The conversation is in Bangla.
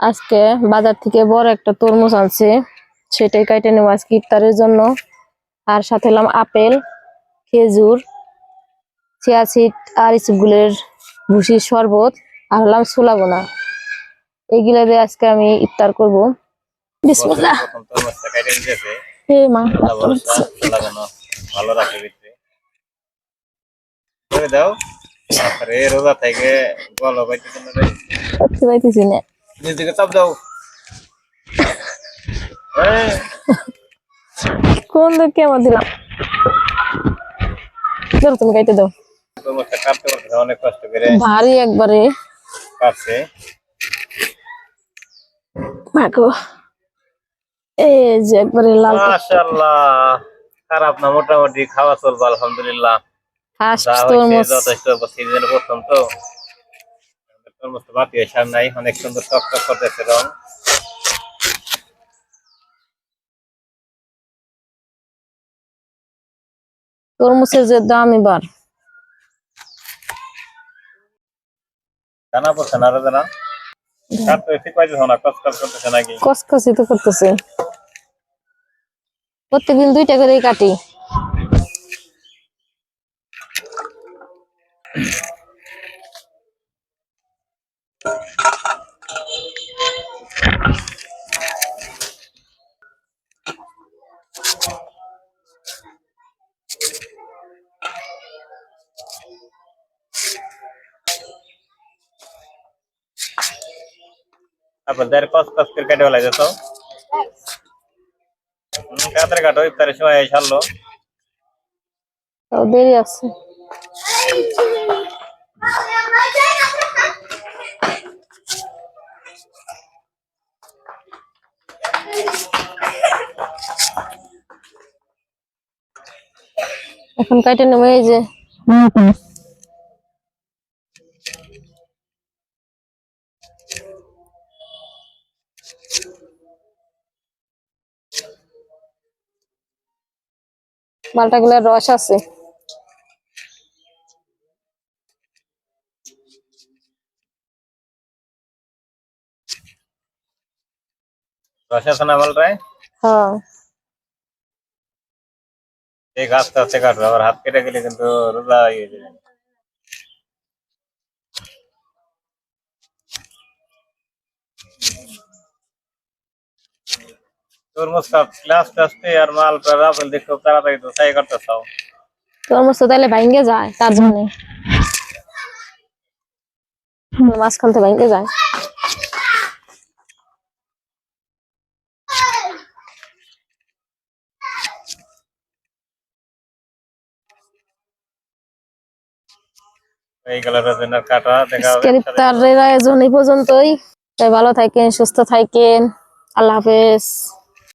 আজকে বাজার থেকে বড় একটা তরমুজ আনছে। সেটাই কাটে নেব আজকে ইফতারের জন্য। আর সাথে এলাম আপেল খেজুর চিয়া সিড আর ইসবগুলের ভুসির শরবত আর হলাম সোলাগোনা এগুলা দিয়ে আজকে আমি ইফতার করব। বিসমুল্লাহ। হে মা ভালো রাখে ভিতরে। করে দাও। রোজা থেকে না। নিজ দিকে চাপ দাও। কোন দিকে আমার দিলাম? ধরো তুমি কাইতে দাও। কাটতে অনেক কষ্ট করে। ভারী একবারে। কাটছে। মাগো এই যে একবারে লাল মাশাআল্লাহ খারাপ না মোটামুটি খাওয়া চলবে আলহামদুলিল্লাহ। ফার্স্ট হয়েছে যথেষ্ট সিজনের প্রথম তো। তরমুজ তো বাকি সার নাই অনেক সুন্দর টক টক করতেছে রং। তরমুজের যে দাম এবার। জানা পড়ছে না জানা কসকসি তো করতেছে প্রত্যেকদিন দুইটা করেই কাটি। তারপর দেড় কস কস করে কেটে ফেলাই যেত কাতরে কাটো ইফতারের সময় ছাড়লো তাও দেরি আছে এখন কাটে নেব এই যে। মালটা গুলার রস আছে। রস আছে না বলরাই হ্যাঁ। এই গাছটা আছে কাটবে আবার হাত কেটে গেলে কিন্তু রোজা ইয়ে যাবে তরমুজ কাপ ক্লাস টাসতে আর মাল প্রায় আপেল দেখে খুব তাড়াতাড়ি তো চাই করতে চাও তরমুজ তো তাহলে ভাঙ্গে যায় তার জন্য মাঝখান থেকে ভাঙ্গে যায় পর্যন্তই। তাই ভালো থাকেন সুস্থ আল্লাহ হাফেজ।